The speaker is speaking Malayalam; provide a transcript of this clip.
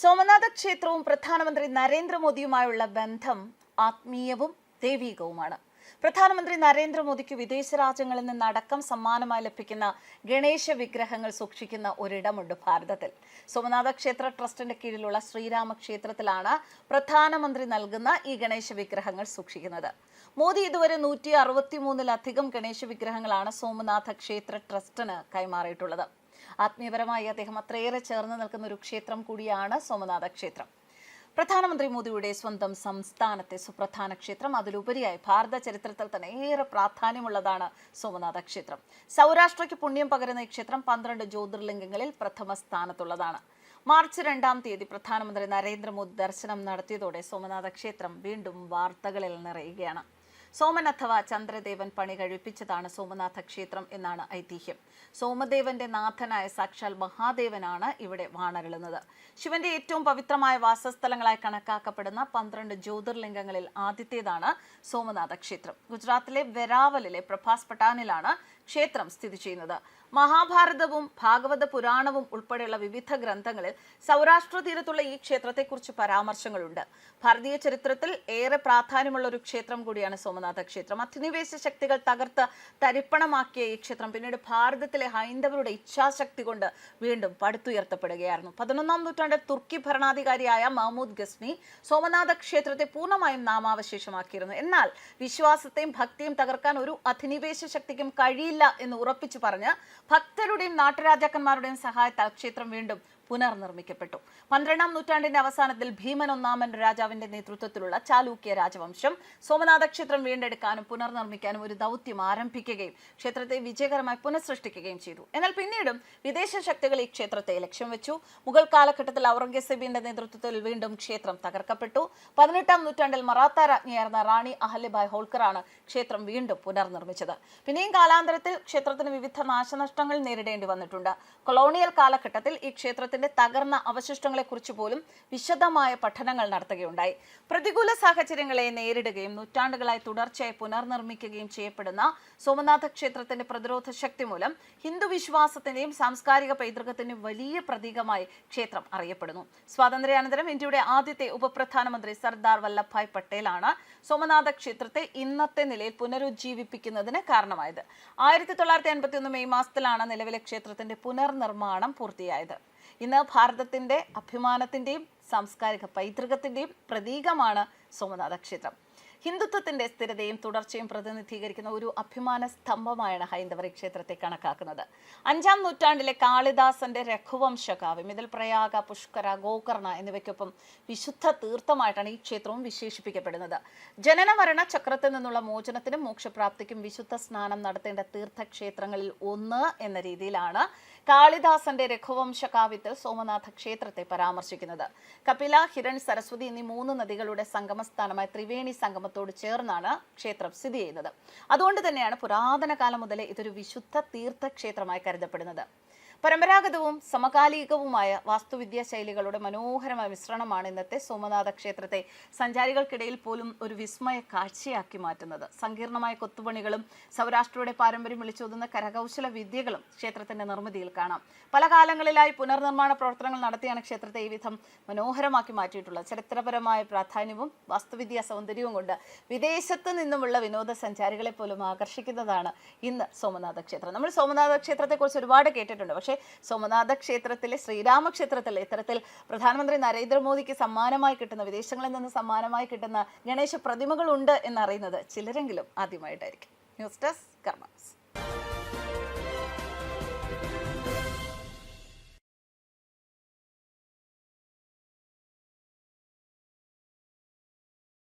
സോമനാഥ ക്ഷേത്രവും പ്രധാനമന്ത്രി നരേന്ദ്രമോദിയുമായുള്ള ബന്ധം ആത്മീയവും ദൈവീകവുമാണ്. പ്രധാനമന്ത്രി നരേന്ദ്രമോദിക്ക് വിദേശ രാജ്യങ്ങളിൽ നിന്ന് അടക്കം സമ്മാനമായി ലഭിക്കുന്ന ഗണേശ വിഗ്രഹങ്ങൾ സൂക്ഷിക്കുന്ന ഒരിടമുണ്ട് ഭാരതത്തിൽ. സോമനാഥ ക്ഷേത്ര ട്രസ്റ്റിന്റെ കീഴിലുള്ള ശ്രീരാമ ക്ഷേത്രത്തിലാണ് പ്രധാനമന്ത്രി നൽകുന്ന ഈ ഗണേശ വിഗ്രഹങ്ങൾ സൂക്ഷിക്കുന്നത്. മോദി ഇതുവരെ നൂറ്റി അറുപത്തിമൂന്നിലധികം ഗണേശ വിഗ്രഹങ്ങളാണ് സോമനാഥ ക്ഷേത്ര ട്രസ്റ്റിന് കൈമാറിയിട്ടുള്ളത്. ആത്മീയപരമായി അദ്ദേഹം അത്രയേറെ ചേർന്ന് നിൽക്കുന്ന ഒരു ക്ഷേത്രം കൂടിയാണ് സോമനാഥ ക്ഷേത്രം പ്രധാനമന്ത്രി മോദിയുടെ സ്വന്തം സംസ്ഥാനത്തെ സുപ്രധാന ക്ഷേത്രം അതിലുപരിയായി ഭാരത ചരിത്രത്തിൽ തന്നെ ഏറെ പ്രാധാന്യമുള്ളതാണ് സോമനാഥ ക്ഷേത്രം സൗരാഷ്ട്രയ്ക്ക് പുണ്യം പകരുന്ന ഈ ക്ഷേത്രം പന്ത്രണ്ട് ജ്യോതിർലിംഗങ്ങളിൽ പ്രഥമ സ്ഥാനത്തുള്ളതാണ്. മാർച്ച് രണ്ടാം തീയതി പ്രധാനമന്ത്രി നരേന്ദ്രമോദി ദർശനം നടത്തിയതോടെ സോമനാഥ ക്ഷേത്രം വീണ്ടും വാർത്തകളിൽ നിറയുകയാണ്. സോമൻ അഥവാ ചന്ദ്രദേവൻ പണി കഴിപ്പിച്ചതാണ് സോമനാഥ ക്ഷേത്രം എന്നാണ് ഐതിഹ്യം. സോമദേവന്റെ നാഥനായ സാക്ഷാൽ മഹാദേവനാണ് ഇവിടെ വാണരുളുന്നത്. ശിവന്റെ ഏറ്റവും പവിത്രമായ വാസസ്ഥലങ്ങളായി കണക്കാക്കപ്പെടുന്ന പന്ത്രണ്ട് ജ്യോതിർലിംഗങ്ങളിൽ ആദ്യത്തേതാണ് സോമനാഥ ക്ഷേത്രം ഗുജറാത്തിലെ വെരാവലിലെ പ്രഭാസ് പട്ടാനിലാണ് ക്ഷേത്രം സ്ഥിതി ചെയ്യുന്നത്. മഹാഭാരതവും ഭാഗവത പുരാണവും ഉൾപ്പെടെയുള്ള വിവിധ ഗ്രന്ഥങ്ങളിൽ സൗരാഷ്ട്ര തീരത്തുള്ള ഈ ക്ഷേത്രത്തെക്കുറിച്ച് പരാമർശങ്ങളുണ്ട്. ഭാരതീയ ചരിത്രത്തിൽ ഏറെ പ്രാധാന്യമുള്ള ഒരു ക്ഷേത്രം കൂടിയാണ് സോമനാഥ ക്ഷേത്രം. അധിനിവേശ ശക്തികൾ തകർത്ത് തരിപ്പണമാക്കിയ ഈ ക്ഷേത്രം പിന്നീട് ഭാരതത്തിലെ ഹൈന്ദവരുടെ ഇച്ഛാശക്തി കൊണ്ട് വീണ്ടും പടുത്തുയർത്തപ്പെടുകയായിരുന്നു. പതിനൊന്നാം നൂറ്റാണ്ടിൽ തുർക്കി ഭരണാധികാരിയായ മഹ്മൂദ് ഗസ്നി സോമനാഥ ക്ഷേത്രത്തെ പൂർണമായും നാമാവശേഷമാക്കിയിരുന്നു. എന്നാൽ വിശ്വാസത്തെയും ഭക്തിയും തകർക്കാൻ ഒരു അധിനിവേശ ശക്തിക്കും കഴിയില്ല എന്ന് ഉറപ്പിച്ചു പറഞ്ഞ് ഭക്തരുടെയും നാട്ടുരാജാക്കന്മാരുടെയും സഹായത്താൽ ക്ഷേത്രം വീണ്ടും പുനർനിർമ്മിക്കപ്പെട്ടു. പന്ത്രണ്ടാം നൂറ്റാണ്ടിന്റെ അവസാനത്തിൽ ഭീമൻ ഒന്നാമൻ രാജാവിന്റെ നേതൃത്വത്തിലുള്ള ചാലൂക്യ രാജവംശം സോമനാഥ ക്ഷേത്രം വീണ്ടെടുക്കാനും പുനർനിർമ്മിക്കാനും ഒരു ദൗത്യം ആരംഭിക്കുകയും ക്ഷേത്രത്തെ വിജയകരമായി പുനഃസൃഷ്ടിക്കുകയും ചെയ്തു. എന്നാൽ പിന്നീടും വിദേശ ശക്തികൾ ഈ ക്ഷേത്രത്തെ ലക്ഷ്യം വെച്ചു. മുഗൾ കാലഘട്ടത്തിൽ ഔറംഗസേബിന്റെ നേതൃത്വത്തിൽ വീണ്ടും ക്ഷേത്രം തകർക്കപ്പെട്ടു. പതിനെട്ടാം നൂറ്റാണ്ടിൽ മറാത്ത രാജ്ഞിയായിരുന്ന റാണി അഹല്യഭായ് ഹോൾക്കറാണ് ക്ഷേത്രം വീണ്ടും പുനർനിർമ്മിച്ചത്. പിന്നെയും കാലാന്തരത്തിൽ ക്ഷേത്രത്തിന് വിവിധ നാശനഷ്ടങ്ങൾ നേരിടേണ്ടി വന്നിട്ടുണ്ട്. കൊളോണിയൽ കാലഘട്ടത്തിൽ ഈ ക്ഷേത്രത്തിന്റെ തകർന്ന അവശിഷ്ടങ്ങളെക്കുറിച്ച് പോലും വിശദമായ പഠനങ്ങൾ നടത്തുകയുണ്ടായി. പ്രതികൂല സാഹചര്യങ്ങളെ നേരിടുകയും നൂറ്റാണ്ടുകളായി തുടർച്ചയായി പുനർനിർമ്മിക്കുകയും ചെയ്യപ്പെടുന്ന സോമനാഥ ക്ഷേത്രത്തിന്റെ പ്രതിരോധ ശക്തി മൂലം ഹിന്ദു വിശ്വാസത്തിന്റെയും സാംസ്കാരിക പൈതൃകത്തിന്റെയും വലിയ പ്രതീകമായി ക്ഷേത്രം അറിയപ്പെടുന്നു. സ്വാതന്ത്ര്യാനന്തരം ഇന്ത്യയുടെ ആദ്യത്തെ ഉപപ്രധാനമന്ത്രി സർദാർ വല്ലഭായ് പട്ടേലാണ് സോമനാഥ ക്ഷേത്രത്തെ ഇന്നത്തെ നിലയിൽ പുനരുജ്ജീവിപ്പിക്കുന്നതിന് കാരണമായത്. ആയിരത്തി തൊള്ളായിരത്തി അൻപത്തി ഒന്ന് മെയ് മാസത്തിലാണ് നിലവിലെ ക്ഷേത്രത്തിന്റെ പുനർനിർമ്മാണം പൂർത്തിയായത്. ഇന്ന് ഭാരതത്തിന്റെ അഭിമാനത്തിന്റെയും സാംസ്കാരിക പൈതൃകത്തിന്റെയും പ്രതീകമാണ് സോമനാഥ ക്ഷേത്രം ഹിന്ദുത്വത്തിന്റെ സ്ഥിരതയും തുടർച്ചയും പ്രതിനിധീകരിക്കുന്ന ഒരു അഭിമാന സ്തംഭമായാണ് ഹൈന്ദവർ ക്ഷേത്രത്തെ കണക്കാക്കുന്നത്. അഞ്ചാം നൂറ്റാണ്ടിലെ കാളിദാസന്റെ രഘുവംശ കാവ്യം ഇതിൽ പ്രയാഗ പുഷ്കര ഗോകർണ എന്നിവയ്ക്കൊപ്പം വിശുദ്ധ തീർത്ഥമായിട്ടാണ് ഈ ക്ഷേത്രവും വിശേഷിപ്പിക്കപ്പെടുന്നത്. ജനനമരണ ചക്രത്തിൽ നിന്നുള്ള മോചനത്തിനും മോക്ഷപ്രാപ്തിക്കും വിശുദ്ധ സ്നാനം നടത്തേണ്ട തീർത്ഥക്ഷേത്രങ്ങളിൽ ഒന്ന് എന്ന രീതിയിലാണ് കാളിദാസന്റെ രഘുവംശ കാവ്യത്തിൽ സോമനാഥ ക്ഷേത്രത്തെ പരാമർശിക്കുന്നത്. കപില ഹിരൺ സരസ്വതി എന്നീ മൂന്ന് നദികളുടെ സംഗമസ്ഥാനമായ ത്രിവേണി സംഗമത്തോട് ചേർന്നാണ് ക്ഷേത്രം സ്ഥിതി ചെയ്യുന്നത്. അതുകൊണ്ട് തന്നെയാണ് പുരാതന കാലം മുതലേ ഇതൊരു വിശുദ്ധ തീർത്ഥക്ഷേത്രമായി കരുതപ്പെടുന്നത്. പരമ്പരാഗതവും സമകാലികവുമായ വാസ്തുവിദ്യാ ശൈലികളുടെ മനോഹരമായ മിശ്രണമാണ് ഇന്നത്തെ സോമനാഥ ക്ഷേത്രത്തെ സഞ്ചാരികൾക്കിടയിൽ പോലും ഒരു വിസ്മയ കാഴ്ചയാക്കി മാറ്റുന്നത്. സങ്കീർണമായ കൊത്തുപണികളും സൗരാഷ്ട്രയുടെ പാരമ്പര്യം വിളിച്ചോതുന്ന കരകൗശല വിദ്യകളും ക്ഷേത്രത്തിന്റെ നിർമ്മിതിയിൽ കാണാം. പല കാലങ്ങളിലായി പുനർനിർമ്മാണ പ്രവർത്തനങ്ങൾ നടത്തിയാണ് ക്ഷേത്രത്തെ ഈ വിധം മനോഹരമാക്കി മാറ്റിയിട്ടുള്ളത്. ചരിത്രപരമായ പ്രാധാന്യവും വാസ്തുവിദ്യാ സൗന്ദര്യവും കൊണ്ട് വിദേശത്ത് നിന്നുമുള്ള വിനോദസഞ്ചാരികളെ പോലും ആകർഷിക്കുന്നതാണ് ഇന്ന് സോമനാഥ ക്ഷേത്രം. നമ്മൾ സോമനാഥ ക്ഷേത്രത്തെക്കുറിച്ച് ഒരുപാട് കേട്ടിട്ടുണ്ട്. പക്ഷേ സോമനാഥ ക്ഷേത്രത്തിലെ ശ്രീരാമക്ഷേത്രത്തിലെ ഇത്തരത്തിൽ പ്രധാനമന്ത്രി നരേന്ദ്രമോദിക്ക് സമ്മാനമായി കിട്ടുന്ന വിദേശങ്ങളിൽ നിന്ന് സമ്മാനമായി കിട്ടുന്ന ഗണേശ പ്രതിമകളുണ്ട് എന്നറിയുന്നത് ചിലരെങ്കിലും ആദ്യമായിട്ടായിരിക്കും. News desk കർമ്മസ്